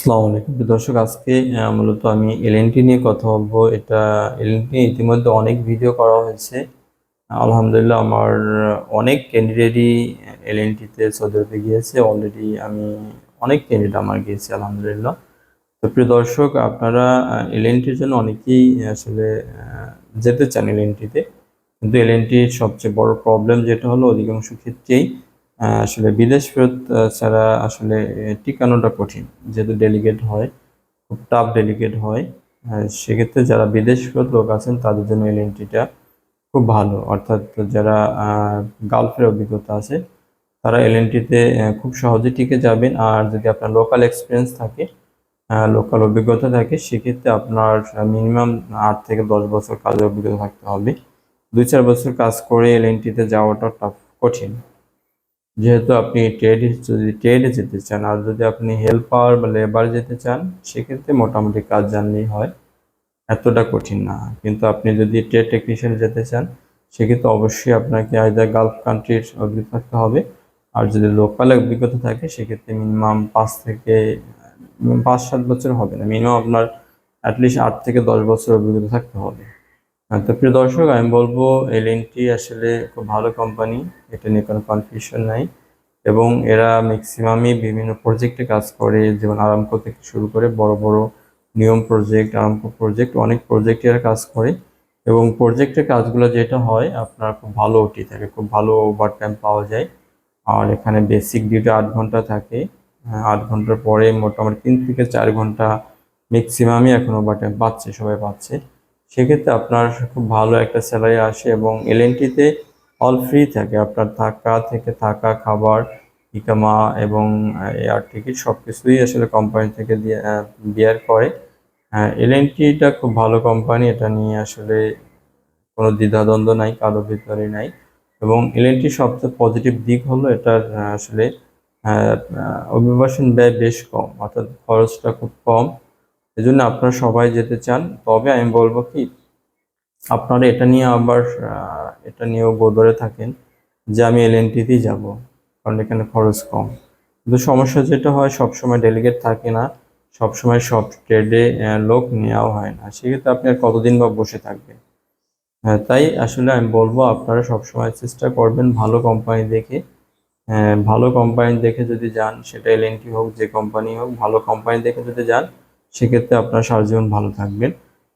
আসসালামু আলাইকুম। দর্শক, আজকে মূলত আমি এলএনটি নিয়ে কথা বলব। এটা এলএনটি ইতিমধ্যে অনেক ভিডিও করা হয়েছে। আলহামদুলিল্লাহ, আমার অনেক ক্যান্ডিডেটই এলএনটিতে সৌদি আরবে গিয়েছে। অলরেডি আমি অনেক ক্যান্ডিডেট আমার গিয়েছে, আলহামদুলিল্লাহ। তো প্রিয় দর্শক, আপনারা এলএনটির জন্য অনেকেই আসলে যেতে চান এলএনটিতে কিন্তু এলএনটির সবচেয়ে বড় প্রবলেম যেটা হলো, অধিকাংশ ক্ষেত্রেই আসলে বিদেশ ফেরত ছাড়া আসলে টিকানোটা কঠিন। যেহেতু ডেলিগেট হয়, খুব টাফ ডেলিগেট হয় সেক্ষেত্রে যারা বিদেশ ফেরত লোক আছেন, তাদের জন্য এলএনটিটা খুব ভালো। অর্থাৎ যারা গালফের অভিজ্ঞতা আছে, তারা এলএনটিতে খুব সহজে টিকে যাবেন। আর যদি আপনার লোকাল এক্সপিরিয়েন্স থাকে লোকাল অভিজ্ঞতা থাকে, সেক্ষেত্রে আপনার মিনিমাম আট থেকে দশ বছর কাজের অভিজ্ঞতা থাকতে হবে। দুই চার বছর কাজ করে এলএনটিতে যাওয়াটা টাফ কঠিন। যেহেতু আপনি ট্রেড যদি ট্রেডে যেতে চান, আর যদি আপনি হেল্পার বা লেবার যেতে চান, সেক্ষেত্রে মোটামুটি কাজ জানলেই হয়। এতটা কঠিন না। কিন্তু আপনি যদি ট্রেড টেকনিশিয়ান যেতে চান, সেক্ষেত্রে অবশ্যই আপনাকে আইদার গালফ কান্ট্রির অভিজ্ঞতা থাকতে হবে, আর যদি লোকাল অভিজ্ঞতা থাকে, সেক্ষেত্রে মিনিমাম পাঁচ থেকে পাঁচ সাত বছর হবে না। মিনিমাম আপনার অ্যাটলিস্ট আট থেকে দশ বছর অভিজ্ঞতা থাকতে হবে। তো প্রিয় দর্শক, আমি বলব এলএনটি আসলে খুব ভালো কোম্পানি এটা নিয়ে কোনো কনফিউশন নাই। এবং এরা ম্যাক্সিমামই বিভিন্ন প্রজেক্টে কাজ করে, যেমন আরামকো থেকে শুরু করে বড় বড় নিয়ম প্রজেক্ট আরামকো প্রজেক্ট অনেক প্রজেক্টে এরা কাজ করে। এবং প্রজেক্টের কাজগুলো যেটা হয়, আপনার খুব ভালো ওটি থাকে, খুব ভালো ওভার টাইম পাওয়া যায়। আর এখানে বেসিক ডিউটি আট ঘণ্টা থাকে। আট ঘণ্টার পরে মোটামুটি তিন থেকে চার ঘণ্টা ম্যাক্সিমামই এখন ওভার টাইম পাচ্ছে, সবাই পাচ্ছে। সেক্ষেত্রে আপনার খুব ভালো একটা স্যালারি আসে এবং এলএনটিতে অল ফ্রি থাকে। আপনার থাকা থেকে থাকা, খাবার, ইকামা এবং এয়ার টিকিট সব কিছুই আসলে কোম্পানি থেকে দিয়ে বিয়ার করে। এলএনটিটা খুব ভালো কোম্পানি এটা নিয়ে আসলে কোনো দ্বিধাদ্বন্দ্ব নাই, কারও ভিতরে নাই। এবং এলএনটির সবচেয়ে পজিটিভ দিক হলো এটার আসলে অভিবাসন ব্যয় বেশ কম, অর্থাৎ খরচটা খুব কম। এজন্য আপনারা সবাই যেতে চান। তবে আমি বলব কি আপনারা এটা নিয়ে আবার এটা নিয়েও গোদরে থাকেন যে আমি এলএনটিতেই যাব, কারণ এখানে খরচ কম। কিন্তু সমস্যা যেটা হয়, সবসময় ডেলিগেট থাকে না, সবসময় সব ট্রেডে লোক নেওয়াও হয় না। সেক্ষেত্রে আপনি আর কতদিন বা বসে থাকবেন? হ্যাঁ তাই আসলে আমি বলব, আপনারা সবসময় চেষ্টা করবেন ভালো কোম্পানি দেখে ভালো কোম্পানি দেখে যদি যান, সেটা এলএনটি হোক, যে কোম্পানি হোক, ভালো কোম্পানি দেখে যদি যান, সেক্ষেত্রে আপনার সারা জীবন ভালো থাকবেন।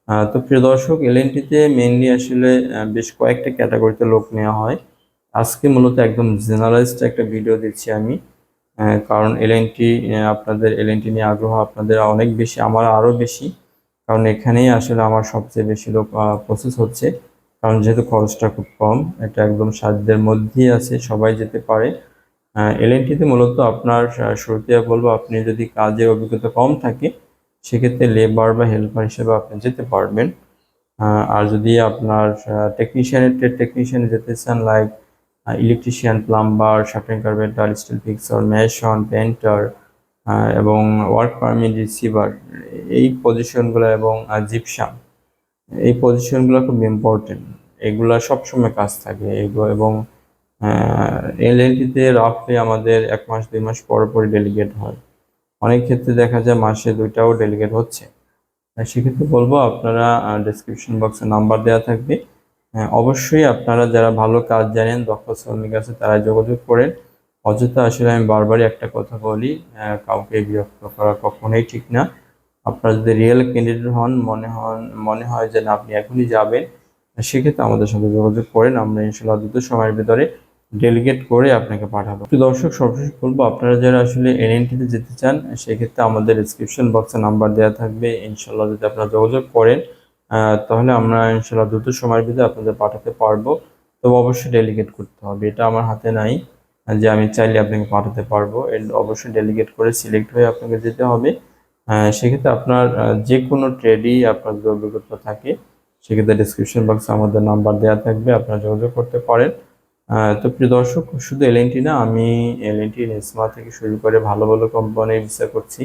তো প্রিয় দর্শক, এলএনটিতে মেনলি আসলে বেশ কয়েকটা ক্যাটাগরিতে লোক নেওয়া হয়। আজকে মূলত একদম জেনারেলিস্ট একটা ভিডিও দিচ্ছি আমি কারণ এলএনটি আপনাদের এলএনটি নিয়ে আগ্রহ আপনাদের অনেক বেশি, আমার আরও বেশি। কারণ এখানেই আসলে আমার সবচেয়ে বেশি লোক প্রসেস হচ্ছে। কারণ যেহেতু খরচটা খুব কম, এটা একদম সাধ্যের মধ্যেই আছে, সবাই যেতে পারে। এলএনটিতে মূলত আপনার শুরুতে বলব, আপনি যদি কাজের অভিজ্ঞতা কম থাকে সেক্ষেত্রে লেবার বা হেল্পার হিসেবে আপনি যেতে পারবেন। আর যদি আপনার টেকনিশিয়ানের টেকনিশিয়ানে যেতে চান like electrician plumber শার্টিং carpenter steel fixer mason painter এবং ওয়ার্ক পারমিট রিসিভার এই পজিশনগুলো এবং জিপসাম এই পজিশনগুলো খুব ইম্পর্টেন্ট এগুলা সবসময় কাজ থাকে। এগুলো এবং এল এলএনটিতে রাফলি আমাদের এক মাস, দুই মাস পর পর ডেলিগেট হয়। অনেক ক্ষেত্রে দেখা যায় মাসে দুইটাও ডেলিগেট হচ্ছে। সেক্ষেত্রে বলব আপনারা ডেসক্রিপশন বক্সে নাম্বার দেওয়া থাকবে। আহ, অবশ্যই আপনারা যারা ভালো কাজ জানেন দক্ষ শ্রমিক আছে তারা যোগাযোগ করেন। অযথা আসলে আমি বারবারই একটা কথা বলি কাউকে বিরক্ত করা কখনোই ঠিক না। আপনারা যদি রিয়েল ক্যান্ডিডেট হন মনে হন মনে হয় যে না আপনি এখনই যাবেন সেক্ষেত্রে আমাদের সাথে যোগাযোগ করেন। আমরা ইনশাল্লাহ দ্রুত সময়ের ভিতরে ডেলিগেট করে আপনাকে পাঠাবো। তো দর্শক, সর্বশেষ বলব, আপনারা যারা আসলে এনএনটিতে যেতে চান, সেক্ষেত্রে আমাদের ডিসক্রিপশন বক্সে নাম্বার দেওয়া থাকবে। ইনশাল্লাহ যদি আপনারা যোগাযোগ করেন তাহলে আমরা ইনশাল্লাহ দ্রুত সময়ের ভিতরে আপনাদের পাঠাতে পারব। তবে অবশ্যই ডেলিগেট করতে হবে, এটা আমার হাতে নাই, যে আমি চাইলে আপনাকে পাঠাতে পারব। এর অবশ্যই ডেলিগেট করে সিলেক্ট হয়ে আপনাকে যেতে হবে। সেক্ষেত্রে আপনার যে কোনো ট্রেডই আপনার অভিজ্ঞতা থাকে, সেক্ষেত্রে ডিসক্রিপশন বক্সে আমাদের নাম্বার দেওয়া থাকবে, আপনারা যোগাযোগ করতে পারেন। তো প্রিয় দর্শক, শুধু এলএনটি না, আমি এলএনটি নেসমা থেকে শুরু করে ভালো ভালো কোম্পানি ভিসা করছি।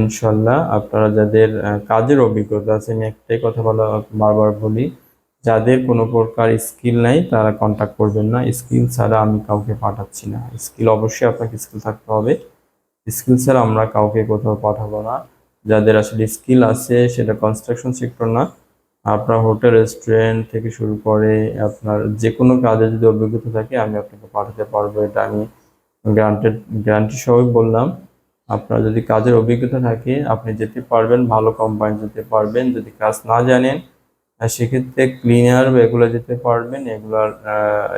ইনশাল্লাহ আপনারা যাদের কাজের অভিজ্ঞতা আছে, আমি একটাই কথা বলা, বারবার বলি, যাদের কোনো প্রকার স্কিল নাই, তারা কন্ট্যাক্ট করবেন না। স্কিল ছাড়া আমি কাউকে পাঠাচ্ছি না। স্কিল অবশ্যই আপনাকে স্কিল থাকতে হবে। স্কিল ছাড়া আমরা কাউকে কোথাও পাঠাবো না। যাদের আসলে স্কিল আছে, সেটা কনস্ট্রাকশন সেক্টর না। আপনার হোটেল রেস্টুরেন্ট থেকে শুরু করে আপনার যে কোনো কাজে যদি অভিজ্ঞতা থাকে, আমি আপনাকে পাঠাতে পারব। এটা আমি গ্রান্টেড গ্যারান্টি সহই বললাম। আপনার যদি কাজের অভিজ্ঞতা থাকে, আপনি যেতে পারবেন, ভালো কোম্পানি যেতে পারবেন। যদি কাজ না জানেন সেক্ষেত্রে ক্লিনার বা এগুলো যেতে পারবেন। এগুলার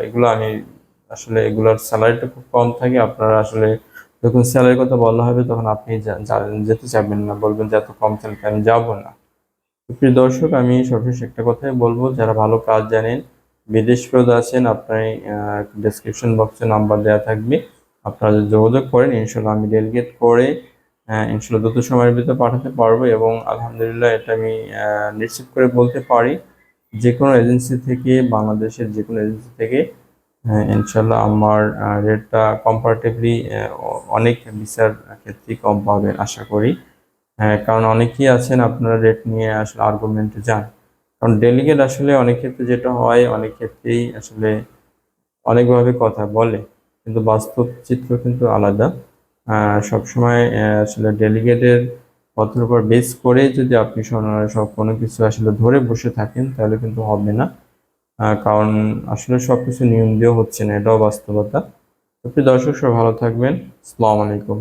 এগুলো আমি আসলে এগুলার স্যালারিটা খুব কম থাকে। আপনারা আসলে যখন স্যালারির কথা বলা হবে, তখন আপনি যেতে চাইবেন না। বলবেন যে এত কম স্যালারি আমি যাব না। প্রিয় দর্শক, আমি সর্বশেষ একটা কথাই বলব। যারা ভালো কাজ জানেন, বিদেশ ফেরত আছেন আপনার ডেসক্রিপশন বক্সে নাম্বার দেওয়া থাকবে। আপনারা যদি যোগাযোগ করেন ইনশাল্লাহ আমি ডেলিগেট করে ইনশাল্লাহ দ্রুত সময়ের ভিতরে পাঠাতে পারব এবং আলহামদুলিল্লাহ এটা আমি নিশ্চিত করে বলতে পারি। যে কোনো এজেন্সি থেকে, বাংলাদেশের যে কোনো এজেন্সি থেকে ইনশাল্লাহ আমার রেটটা কম্পারেটিভলি অনেক ভিসার ক্ষেত্রেই কম পাবেন, আশা করি। হ্যাঁ কারণ অনেকেই আছেন আপনারা রেট নিয়ে আসলে আর্গুমেন্টে যান। কারণ ডেলিগেট আসলে অনেক ক্ষেত্রে যেটা হয়, অনেক ক্ষেত্রেই আসলে অনেকভাবে কথা বলে, কিন্তু বাস্তব চিত্র কিন্তু আলাদা। সবসময় আসলে ডেলিগেটের কথার উপর বেস করে যদি আপনি সব কোনো কিছু আসলে ধরে বসে থাকেন, তাহলে কিন্তু হবে না। কারণ আসলে সব কিছু নিয়ম দিয়ে হচ্ছে না, এটাও বাস্তবতা। প্রিয় দর্শক সব ভালো থাকবেন। আসসালামু আলাইকুম।